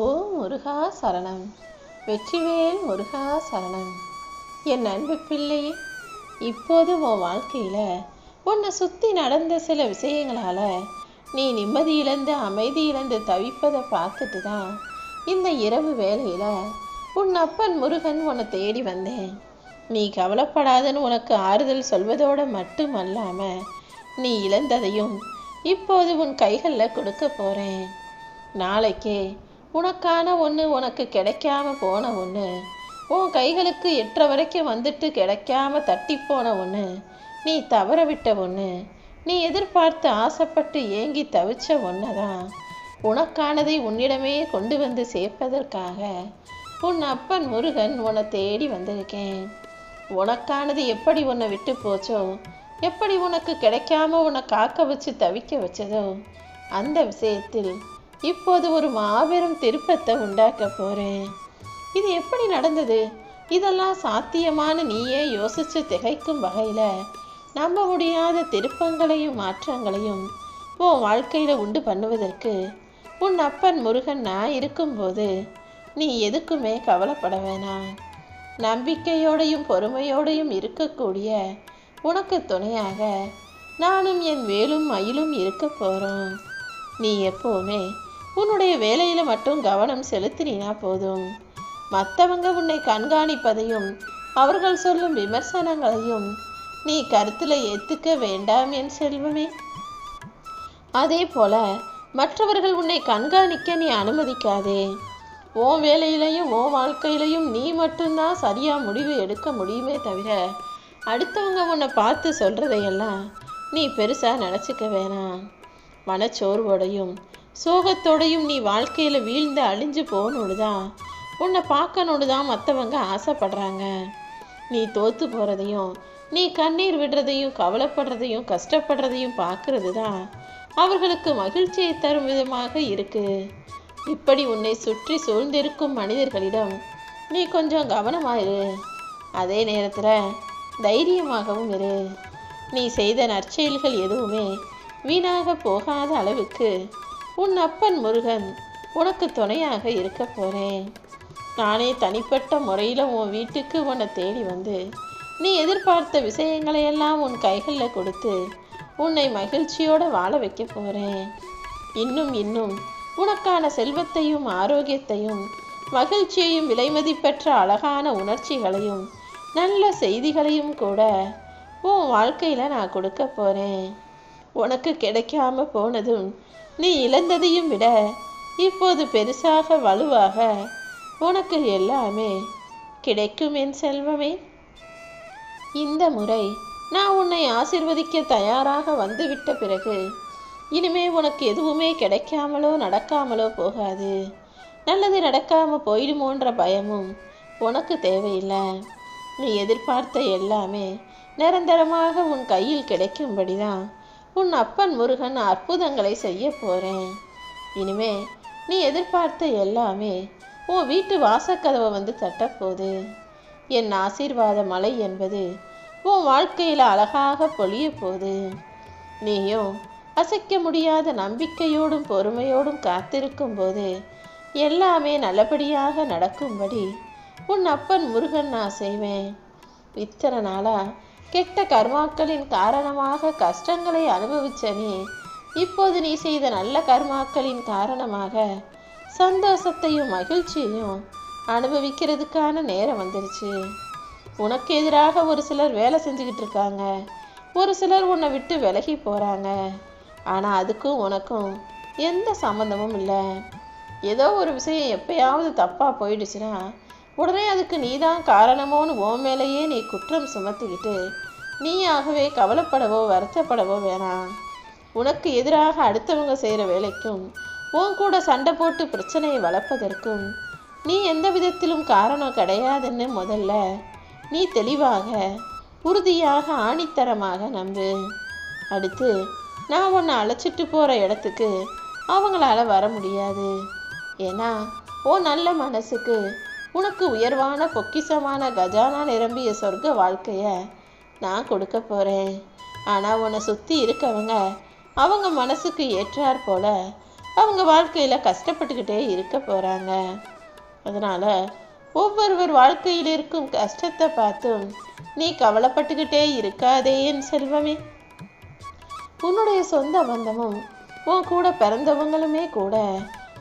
ஓ முருகா சரணம். வெற்றிவேல் முருகா சரணம். என் அன்பு பிள்ளை இப்போது உன் வாழ்க்கையில் உன்னை சுற்றி நடந்த சில விஷயங்களால் நீ நிம்மதி இழந்து அமைதி இழந்து தவிப்பதை பார்த்துட்டு தான் இந்த இரவு வேளையில் உன் அப்பன் முருகன் உன்னை தேடி வந்தேன். நீ கவலைப்படாதன்னு உனக்கு ஆறுதல் சொல்வதோடு மட்டுமல்லாமல் நீ இழந்ததையும் இப்போது உன் கைகளில் கொடுக்க போகிறேன் நாளைக்கே உனக்கான ஒன்று உனக்கு கிடைக்காம போன ஒன்று உன் கைகளுக்கு எட்டுற வரைக்கும் வந்துட்டு கிடைக்காம தட்டி போன ஒன்று நீ தவற விட்ட ஒன்று நீ எதிர்பார்த்து ஆசைப்பட்டு ஏங்கி தவிச்ச ஒன்று தான் உனக்கானதை உன்னிடமே கொண்டு வந்து சேர்ப்பதற்காக உன் அப்பன் முருகன் உன்னை தேடி வந்திருக்கேன். உனக்கானது எப்படி உன்னை விட்டு போச்சோ எப்படி உனக்கு கிடைக்காம உன்னை காக்க வச்சு தவிக்க வச்சதோ அந்த விஷயத்தில் இப்போது ஒரு மாபெரும் திருப்பத்தை உண்டாக்க போறேன். இது எப்படி நடந்தது? இதெல்லாம் சாத்தியமான நீயே யோசிச்சு திகைக்கும் வகையில. நம்ப முடியாத திருப்பங்களையும் மாற்றங்களையும் உன் வாழ்க்கையில உண்டு பண்ணுவதற்கு உன் அப்பன் முருகன் நான் இருக்கும்போது நீ எதுக்குமே கவலைப்பட வேணாம். நம்பிக்கையோடையும் பொறுமையோடையும் இருக்கக்கூடிய உனக்கு துணையாக நானும் என் வேலும் மயிலும் இருக்க போகிறோம் நீ எப்போவுமே உன்னுடைய வேலையில் மட்டும் கவனம் செலுத்தினா போதும். மற்றவங்க உன்னை கண்காணிப்பதையும் அவர்கள் சொல்லும் விமர்சனங்களையும் நீ கருத்தில் ஏற்றுக்க வேண்டாம் என் செல்வமே. அதே போல மற்றவர்கள் உன்னை கண்காணிக்க நீ அனுமதிக்காதே. ஓ வேலையிலையும் ஓ வாழ்க்கையிலையும் நீ மட்டும்தான் சரியாக முடிவு எடுக்க முடியுமே தவிர அடுத்தவங்க உன்னை பார்த்து சொல்கிறதையெல்லாம் நீ பெருசாக நினச்சிக்க வேணாம். மனச்சோர்வோடையும் சோகத்தோடையும் நீ வாழ்க்கையில் வீழ்ந்து அழிஞ்சு போகணுன்னு தான் உன்னை பார்க்கணுன்னு தான் மற்றவங்க ஆசைப்படுறாங்க. நீ தோற்று போகிறதையும் நீ கண்ணீர் விடுறதையும் கவலைப்படுறதையும் கஷ்டப்படுறதையும் பார்க்கறது தான் அவர்களுக்கு மகிழ்ச்சியை தரும் விதமாக இருக்கு. இப்படி உன்னை சுற்றி சூழ்ந்திருக்கும் மனிதர்களிடம் நீ கொஞ்சம் கவனமாக இரு. அதே நேரத்தில் தைரியமாகவும் இரு. நீ செய்த நற்செயல்கள் எதுவுமே வீணாக போகாத அளவுக்கு உன் அப்பன் முருகன் உனக்கு துணையாக இருக்க போகிறேன் நானே தனிப்பட்ட முறையில் உன் வீட்டுக்கு உன்னை தேடி வந்து நீ எதிர்பார்த்த விஷயங்களையெல்லாம் உன் கைகளில் கொடுத்து உன்னை மகிழ்ச்சியோடு வாழ வைக்க போகிறேன் இன்னும் இன்னும் உனக்கான செல்வத்தையும் ஆரோக்கியத்தையும் மகிழ்ச்சியையும் விலைமதிப்பற்ற அழகான உணர்ச்சிகளையும் நல்ல செய்திகளையும் கூட உன் வாழ்க்கையில் நான் கொடுக்க போகிறேன் உனக்கு கிடைக்காம போனதும் நீ இழந்ததையும் விட இப்போது பெருசாக வலுவாக உனக்கு எல்லாமே கிடைக்கும் என் செல்வமே. இந்த முறை நான் உன்னை ஆசிர்வதிக்க தயாராக வந்துவிட்ட பிறகு இனிமே உனக்கு எதுவுமே கிடைக்காமலோ நடக்காமலோ போகாது. நல்லது நடக்காம போயிடுமோன்ற பயமும் உனக்கு தேவையில்லை. நீ எதிர்பார்த்த எல்லாமே நிரந்தரமாக உன் கையில் கிடைக்கும்படிதான் உன் அப்பன் முருகன் அற்புதங்களை செய்ய போறேன். இனிமே நீ எதிர்பார்த்த எல்லாமே உன் வீட்டு வாசக்கதவை வந்து தட்டப்போகுது என் ஆசீர்வாத மலை என்பது உன் வாழ்க்கையில் அழகாக பொழிய போகுது. நீயும் அசைக்க முடியாத நம்பிக்கையோடும் பொறுமையோடும் காத்திருக்கும் போது எல்லாமே நல்லபடியாக நடக்கும்படி உன் அப்பன் முருகன் நான் செய்வேன். இத்தனை நாளாக கெட்ட கர்மாக்களின் காரணமாக கஷ்டங்களை அனுபவிச்ச நீ இப்போது நீ செய்த நல்ல கர்மாக்களின் காரணமாக சந்தோஷத்தையும் மகிழ்ச்சியையும் அனுபவிக்கிறதுக்கான நேரம் வந்துருச்சு. உனக்கு எதிராக ஒரு சிலர் வேலை செஞ்சுக்கிட்டு இருக்காங்க. ஒரு சிலர் உன்னை விட்டு விலகி போகிறாங்க ஆனால் அதுக்கும் உனக்கும் எந்த சம்மந்தமும் இல்லை. ஏதோ ஒரு விஷயம் எப்பயாவது தப்பாக போயிடுச்சுன்னா உடனே அதுக்கு நீதான் காரணமோன்னு ஓ மேலேயே நீ குற்றம் சுமத்திக்கிட்டு நீயாகவே கவலைப்படவோ வருத்தப்படவோ வேணாம். உனக்கு எதிராக அடுத்தவங்க செய்கிற வேலைக்கும் உன் கூட சண்டை போட்டு பிரச்சனையை வளர்ப்பதற்கும் நீ எந்த விதத்திலும் காரணம் கிடையாதுன்னு முதல்ல நீ தெளிவாக உறுதியாக ஆணித்தரமாக நம்பு. அடுத்து நான் உன்னை அழைச்சிட்டு போகிற இடத்துக்கு அவங்களால வர முடியாது. ஏன்னா ஓ நல்ல மனசுக்கு உனக்கு உயர்வான பொக்கிஷமான கஜானா நிரம்பிய சொர்க்க வாழ்க்கையை நான் கொடுக்க போகிறேன் ஆனால் உன்னை சுற்றி இருக்கவங்க அவங்க மனசுக்கு ஏற்றாற் போல அவங்க வாழ்க்கையில் கஷ்டப்பட்டுக்கிட்டே இருக்க போகிறாங்க அதனால் ஒவ்வொருவர் வாழ்க்கையில் இருக்கும் கஷ்டத்தை பார்த்தும் நீ கவலைப்பட்டுக்கிட்டே இருக்காதே என் செல்வமே. உன்னுடைய சொந்த பந்தமும் உன் கூட பிறந்தவங்களுமே கூட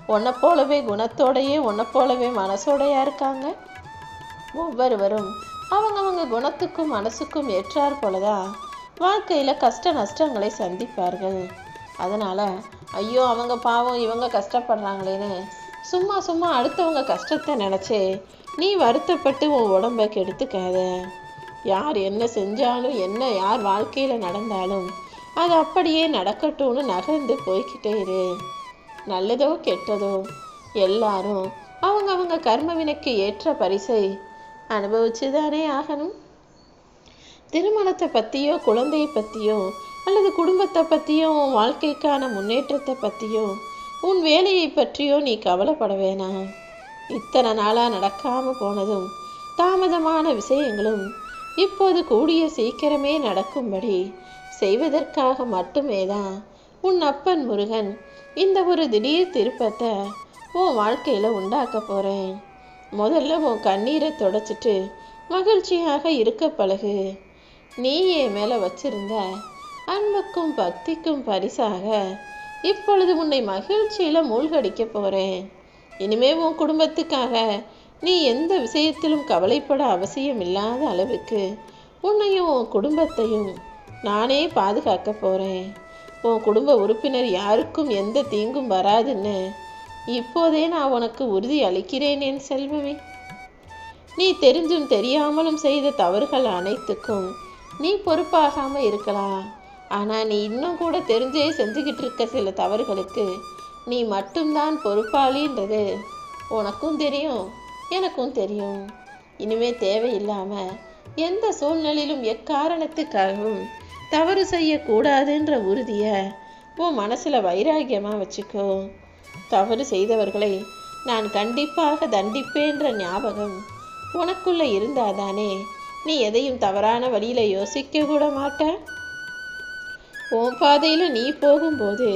உன்னை போலவே குணத்தோடையே உன்னை போலவே மனசோடையா இருக்காங்க. ஒவ்வொருவரும் அவங்கவங்க குணத்துக்கும் மனசுக்கும் ஏற்றாற் போலதான் வாழ்க்கையில் கஷ்ட நஷ்டங்களை சந்திப்பார்கள். அதனால் ஐயோ அவங்க பாவம் இவங்க கஷ்டப்படுறாங்களேன்னு சும்மா சும்மா அடுத்தவங்க கஷ்டத்தை நினச்சி நீ வருத்தப்பட்டு உன் உடம்பை கெடுத்துக்காத. யார் என்ன செஞ்சாலும் என்ன யார் வாழ்க்கையில் நடந்தாலும் அது அப்படியே நடக்கட்டும்னு நகர்ந்து போய்கிட்டே இரு. நல்லதோ கெட்டதோ எல்லாரும் அவங்க அவங்க ஏற்ற பரிசை அனுபவிச்சுதானே ஆகணும்? திருமணத்தை பற்றியோ குழந்தையை பற்றியோ அல்லது குடும்பத்தை பற்றியோ உன் வாழ்க்கைக்கான முன்னேற்றத்தை பற்றியோ உன் வேலையை பற்றியோ நீ கவலைப்பட வேணாம் இத்தனை நாளாக நடக்காமல் போனதும் தாமதமான விஷயங்களும் இப்போது கூடிய சீக்கிரமே நடக்கும்படி செய்வதற்காக மட்டுமே தான் உன் அப்பன் முருகன் இந்த ஒரு திடீர் திருப்பத்தை உன் வாழ்க்கையில் உண்டாக்க போகிறேன் முதல்ல உன் கண்ணீரை தொடச்சிட்டு மகிழ்ச்சியாக இருக்க பழகு. நீ என் மேலே வச்சிருந்த அன்புக்கும் பக்திக்கும் பரிசாக இப்பொழுது உன்னை மகிழ்ச்சியில் மூழ்கடிக்க போகிறேன் இனிமே உன் குடும்பத்துக்காக நீ எந்த விஷயத்திலும் கவலைப்பட அவசியம் இல்லாத அளவுக்கு உன்னையும் உன் குடும்பத்தையும் நானே பாதுகாக்க போகிறேன் உன் குடும்ப உறுப்பினர் யாருக்கும் எந்த தீங்கும் வராதுன்னு இப்போதே நான் உனக்கு உறுதி அளிக்கிறேன் என் செல்வமே. நீ தெரிஞ்சும் தெரியாமலும் செய்த தவறுகள் அனைத்துக்கும் நீ பொறுப்பாகாமல் இருக்கலாம். ஆனால் நீ இன்னும் கூட தெரிஞ்சே செஞ்சுக்கிட்டு இருக்க சில தவறுகளுக்கு நீ மட்டும்தான் பொறுப்பாளின்றது உனக்கும் தெரியும் எனக்கும் தெரியும். இனிமே தேவையில்லாமல் எந்த சூழ்நிலையிலும் எக்காரணத்துக்காகவும் தவறு செய்யக்கூடாதுன்ற உறுதியை உன் மனசில் வைராகியமாக வச்சுக்கோ. தவறு செய்தவர்களை நான் கண்டிப்பாக தண்டிப்பேன்ற ஞாபகம் உனக்குள்ள இருந்தாதானே? நீ எதையும் தவறான வழியில யோசிக்க கூட மாட்ட. உன் பாதையில நீ போகும்போது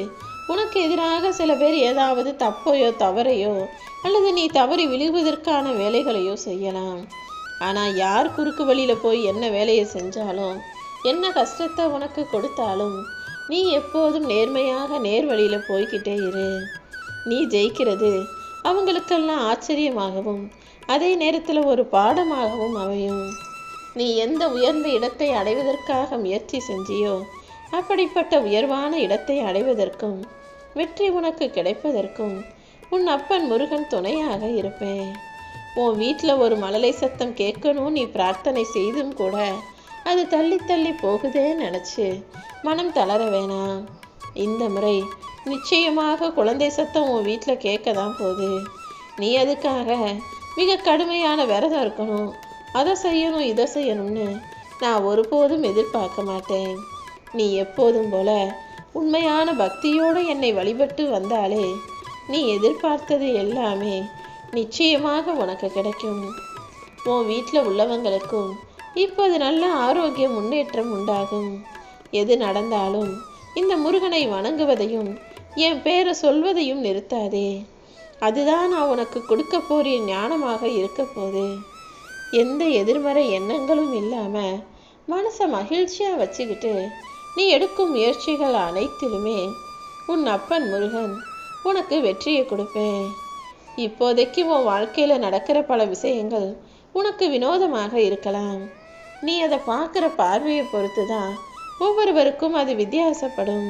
உனக்கு எதிராக சில பேர் ஏதாவது தப்பையோ தவறையோ அல்லது நீ தவறி விழுவதற்கான வேலைகளையோ செய்யலாம். ஆனால் யார் குறுக்கு வழியில் போய் என்ன வேலையை செஞ்சாலும் என்ன கஷ்டத்தை உனக்கு கொடுத்தாலும் நீ எப்போதும் நேர்மையாக நேர் வழியில் போய்கிட்டே இரு. நீ ஜெயிக்கிறது. அவங்களுக்கெல்லாம் ஆச்சரியமாகவும் அதே நேரத்தில் ஒரு பாடமாகவும் அமையும். நீ எந்த உயர்ந்த இடத்தை அடைவதற்காக முயற்சி செஞ்சியோ அப்படிப்பட்ட உயர்வான இடத்தை அடைவதற்கும் வெற்றி உனக்கு கிடைப்பதற்கும் உன் அப்பன் முருகன் துணையாக இருப்பேன். உன் வீட்டில் ஒரு மழலை சத்தம் கேட்கணும் நீ பிரார்த்தனை செய்தும் கூட அது தள்ளி தள்ளி போகுதே நினச்சி மனம் தளர வேணாம். இந்த முறை நிச்சயமாக குழந்தை சத்தம் உன் வீட்டில் கேட்க தான் போகுது. நீ அதுக்காக மிக கடுமையான விரதம் இருக்கணும்? அதை செய்யணும் இதை செய்யணும்னு நான் ஒருபோதும் எதிர்பார்க்க மாட்டேன். நீ எப்போதும் போல உண்மையான பக்தியோடு என்னை வழிபட்டு வந்தாலே நீ எதிர்பார்த்தது எல்லாமே நிச்சயமாக உனக்கு கிடைக்கும். உன் வீட்டில் உள்ளவங்களுக்கும் இப்போது நல்ல ஆரோக்கிய முன்னேற்றம் உண்டாகும். எது நடந்தாலும் இந்த முருகனை வணங்குவதையும் என் பேரை சொல்வதையும் நிறுத்தாதே. அதுதான் நான் உனக்கு கொடுக்க போறிய ஞானமாக இருக்க போது எந்த எதிர்மறை எண்ணங்களும் இல்லாமல் மனசை மகிழ்ச்சியாக வச்சுக்கிட்டு நீ எடுக்கும் முயற்சிகள் அனைத்திலுமே உன் அப்பன் முருகன் உனக்கு வெற்றியை கொடுப்பேன். இப்போதைக்கு உன் வாழ்க்கையில் நடக்கிற பல விஷயங்கள் உனக்கு வினோதமாக இருக்கலாம். நீ அதை பார்க்குற பார்வையை பொறுத்து தான் ஒவ்வொருவருக்கும் அது வித்தியாசப்படும்.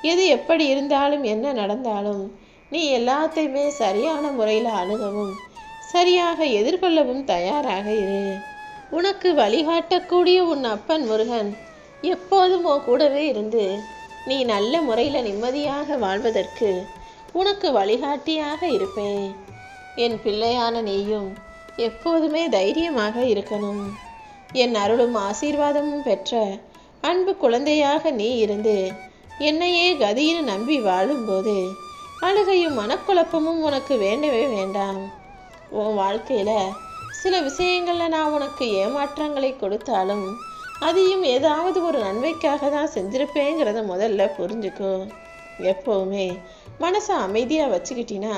எது எப்படி இருந்தாலும் என்ன நடந்தாலும் நீ எல்லாத்தையுமே சரியான முறையில் அணுகவும் சரியாக எதிர்கொள்ளவும் தயாராக இரு. உனக்கு வழிகாட்டக்கூடிய உன் அப்பன் முருகன் எப்போதும் உன் கூடவே இருந்து நீ நல்ல முறையில் நிம்மதியாக வாழ்வதற்கு உனக்கு வழிகாட்டியாக இருப்பேன். என் பிள்ளையான நீயும் எப்போதுமே தைரியமாக இருக்கணும். என் அருளும் ஆசீர்வாதமும் பெற்ற அன்பு குழந்தையாக நீ இருந்து என்னையே கதின்னு நம்பி வாழும்போது அழுகையும் மனக்குழப்பமும் உனக்கு வேண்டவே வேண்டாம். உன் வாழ்க்கையில் சில விஷயங்களில் நான் உனக்கு ஏமாற்றங்களை கொடுத்தாலும் அதையும் ஏதாவது ஒரு நன்மைக்காக தான் செஞ்சிருப்பேங்கிறத முதல்ல புரிஞ்சுக்கோ. எப்போவுமே மனசை அமைதியாக வச்சுக்கிட்டினா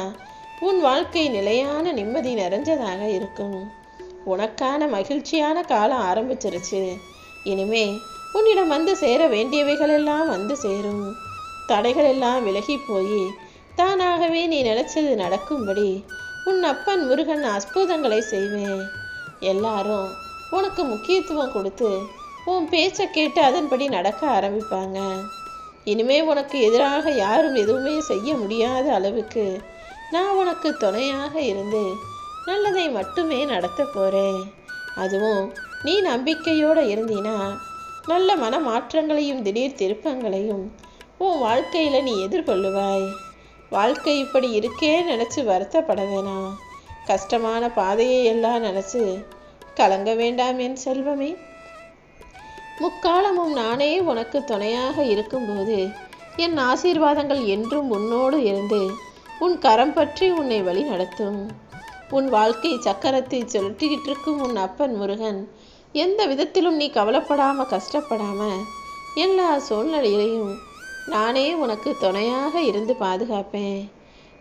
உன் வாழ்க்கை நிலையான நிம்மதி நிறைஞ்சதாக இருக்கும். உனக்கான மகிழ்ச்சியான காலம் ஆரம்பிச்சிருச்சு. இனிமே உன்னிடம் வந்து சேர வேண்டியவைகள் எல்லாம் வந்து சேரும். தடைகள் எல்லாம் விலகி போய் தானாகவே நீ நினைச்சது நடக்கும்படி உன் அப்பன் முருகன் அற்புதங்களை செய்வேன். எல்லாரும் உனக்கு முக்கியத்துவம் கொடுத்து உன் பேச்சை கேட்டு அதன்படி நடக்க ஆரம்பிப்பாங்க. இனிமே உனக்கு எதிராக யாரும் எதுவுமே செய்ய முடியாத அளவுக்கு நான் உனக்கு துணையாக இருந்து நல்லதை மட்டுமே நடத்த போறேன். அதுவும் நீ நம்பிக்கையோடு இருந்தீனா நல்ல மன மாற்றங்களையும் திடீர் திருப்பங்களையும் உன் வாழ்க்கையில் நீ எதிர்கொள்ளுவாய். வாழ்க்கை இப்படி இருக்கே நினச்சி வருத்தப்பட வேணாம் கஷ்டமான பாதையை எல்லாம் நினச்சி கலங்க வேண்டாம் என் செல்வமே. முக்காலமும் நானே உனக்கு துணையாக இருக்கும்போது என் ஆசீர்வாதங்கள் என்றும் உன்னோடு இருந்து உன் கரம் பற்றி உன்னை வழி நடத்தும் உன் வாழ்க்கை சக்கரத்தை சுழற்றிக்கிட்டு இருக்கும் உன் அப்பன் முருகன் எந்த விதத்திலும் நீ கவலைப்படாமல் கஷ்டப்படாமல் எல்லா சூழ்நிலையிலையும் நானே உனக்கு துணையாக இருந்து பாதுகாப்பேன்.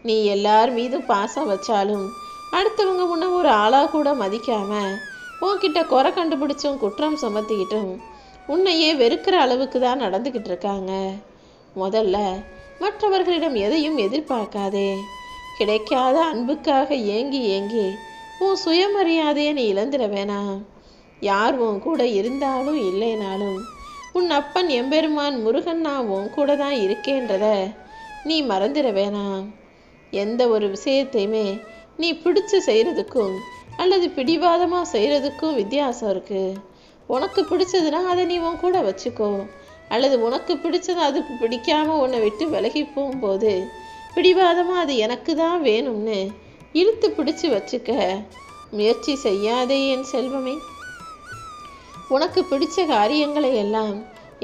நீ எல்லார் மீதும் பாசம் வச்சாலும் அடுத்தவங்க முன்ன ஒரு ஆளாக கூட மதிக்காமல் உன்கிட்ட குறை கண்டுபிடிச்சும் குற்றம் சுமத்திக்கிட்டும் உன்னையே வெறுக்கிற அளவுக்கு தான் நடந்துக்கிட்டு இருக்காங்க. முதல்ல மற்றவர்களிடம் எதையும் எதிர்பார்க்காதே. கிடைக்காத அன்புக்காக ஏங்கி ஏங்கி உன் சுயமரியாதையை நீ இழந்துட வேணாம். யார் உன் கூட இருந்தாலும் இல்லைனாலும் உன் அப்பன் எம்பெருமான் முருகன் நான் உன் கூட தான் இருக்கேன்றத நீ மறந்துட வேணாம். எந்த ஒரு விஷயத்தையுமே நீ பிடிச்சு செய்கிறதுக்கும் அல்லது பிடிவாதமாக செய்கிறதுக்கும் வித்தியாசம் இருக்குது உனக்கு பிடிச்சதுன்னா அதை நீ உன் கூட வச்சுக்கோ. அல்லது உனக்கு பிடிச்சது அதுக்கு பிடிக்காமல் உன்னை விட்டு விலகி போகும்போது பிடிவாதமாக அது எனக்கு தான் வேணும்னு இழுத்து பிடிச்சு வச்சுக்க முயற்சி செய்யாதே என் செல்வமே. உனக்கு பிடிச்ச காரியங்களை எல்லாம்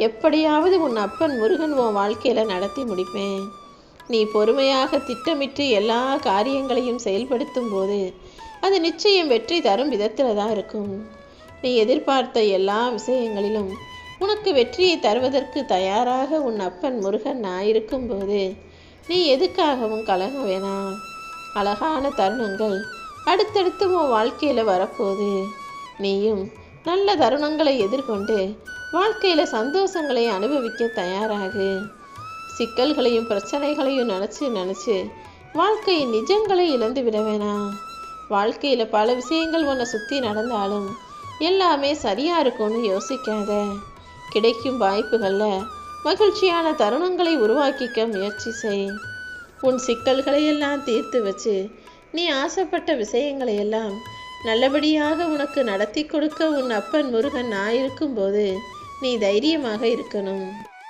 எப்படியாவது உன் அப்பன் முருகன் உன் வாழ்க்கையில் நடத்தி முடிப்பேன். நீ பொறுமையாக திட்டமிட்டு எல்லா காரியங்களையும் செயல்படுத்தும் போது அது நிச்சயம் வெற்றி தரும் விதத்தில் தான் இருக்கும். நீ எதிர்பார்த்த எல்லா விஷயங்களிலும் உனக்கு வெற்றியை தருவதற்கு தயாராக உன் அப்பன் முருகன் நான் இருக்கும்போது நீ எதுக்காகவும் கலங்க வேணாம். அழகான தருணங்கள் அடுத்தடுத்து உன் வாழ்க்கையில் வரப்போகுது. நீயும் நல்ல தருணங்களை எதிர்கொண்டு வாழ்க்கையில் சந்தோஷங்களை அனுபவிக்க தயாராகு. சிக்கல்களையும் பிரச்சனைகளையும் நினச்சி நினச்சி வாழ்க்கையின் நிஜங்களை இழந்து விட வேணாம். வாழ்க்கையில் பல விஷயங்கள் உன்னை சுற்றி நடந்தாலும் எல்லாமே சரியாக இருக்கும்னு யோசிக்காத. கிடைக்கும் வாய்ப்புகளில் மகிழ்ச்சியான தருணங்களை உருவாக்கிக்க முயற்சி செய். உன் சிக்கல்களை எல்லாம் தீர்த்து வச்சு நீ ஆசைப்பட்ட விஷயங்களை எல்லாம் நல்லபடியாக உனக்கு நடத்தி கொடுக்க உன் அப்பன் முருகன் நான் இருக்கும்போது நீ தைரியமாக இருக்கணும்.